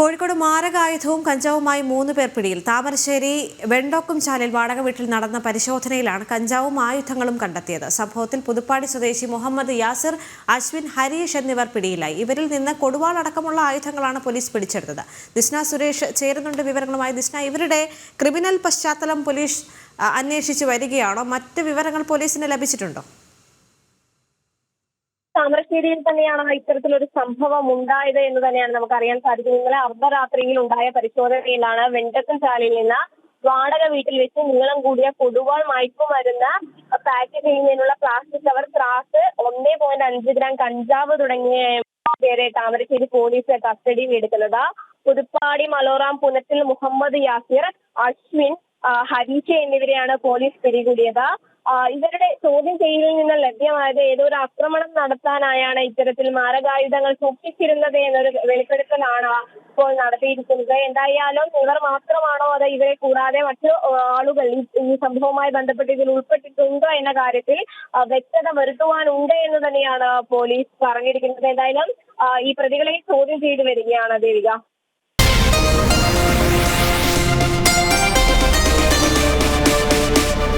കോഴിക്കോട് മാരകായുധവും കഞ്ചാവുമായി മൂന്ന് പേർ പിടിയിൽ. താമരശ്ശേരി വെണ്ടോക്കും ചാലിൽ വാടക വീട്ടിൽ നടന്ന പരിശോധനയിലാണ് കഞ്ചാവും ആയുധങ്ങളും കണ്ടെത്തിയത്. സംഭവത്തിൽ പുതുപ്പാടി സ്വദേശി മുഹമ്മദ് യാസിർ അശ്വിൻ ഹരീഷ് എന്നിവർ പിടിയിലായി. ഇവരിൽ നിന്ന് കൊടുവാൾ അടക്കമുള്ള ആയുധങ്ങളാണ് പോലീസ് പിടിച്ചെടുത്തത്. ദിസ്ന സുരേഷ് ചേരുന്നുണ്ട് വിവരങ്ങളുമായി. ദിസ്ന ഇവരുടെ ക്രിമിനൽ പശ്ചാത്തലം പോലീസ് അന്വേഷിച്ച് വരികയാണോ? മറ്റ് വിവരങ്ങൾ പോലീസിന് ലഭിച്ചിട്ടുണ്ടോ? താമരശ്ശേരിയിൽ തന്നെയാണ് ഇത്തരത്തിലൊരു സംഭവം ഉണ്ടായത് എന്ന് തന്നെയാണ് നമുക്ക് അറിയാൻ സാധിക്കുന്നത്. ഇന്നലെ അർദ്ധരാത്രിയിൽ ഉണ്ടായ പരിശോധനയിലാണ് വെണ്ടക്കൻ ചാലിൽ നിന്ന് വാടക വീട്ടിൽ വെച്ച് നീളം കൂടിയ കൊടുവാൾ മയക്കുമരുന്ന് പാക്ക് ചെയ്യുന്നതിനുള്ള പ്ലാസ്റ്റിക് കവർ ത്രാസ് ഒന്നേ പോയിന്റ് അഞ്ച് ഗ്രാം കഞ്ചാവ് തുടങ്ങിയ പേരെ താമരശ്ശേരി പോലീസ് കസ്റ്റഡിയിൽ എടുക്കുന്നത്. പുതുപ്പാടി മലോറാം പുനത്തിൽ മുഹമ്മദ് യാസിർ അശ്വിൻ ഹരീഷ എന്നിവരെയാണ് പോലീസ് പിടികൂടിയത്. ഇവരുടെ ചോദ്യം ചെയ്യലിൽ നിന്ന് ലഭ്യമായത് ഏതോ ഒരു ആക്രമണം നടത്താനായാണ് ഇത്തരത്തിൽ മാരകായുധങ്ങൾ സൂക്ഷിച്ചിരുന്നത് എന്നൊരു വെളിപ്പെടുത്തലാണ് ഇപ്പോൾ നടത്തിയിരിക്കുന്നത്. എന്തായാലും ഇവർ മാത്രമാണോ അത് ഇവരെ കൂടാതെ മറ്റു ആളുകൾ ഈ- സംഭവവുമായി ബന്ധപ്പെട്ട് ഇതിൽ ഉൾപ്പെട്ടിട്ടുണ്ടോ എന്ന കാര്യത്തിൽ വ്യക്തത വരുത്തുവാനുണ്ട് എന്ന് തന്നെയാണ് പോലീസ് പറഞ്ഞിരിക്കുന്നത്. എന്തായാലും ഈ പ്രതികളെ ചോദ്യം ചെയ്തു വരികയാണ് ദേവിക.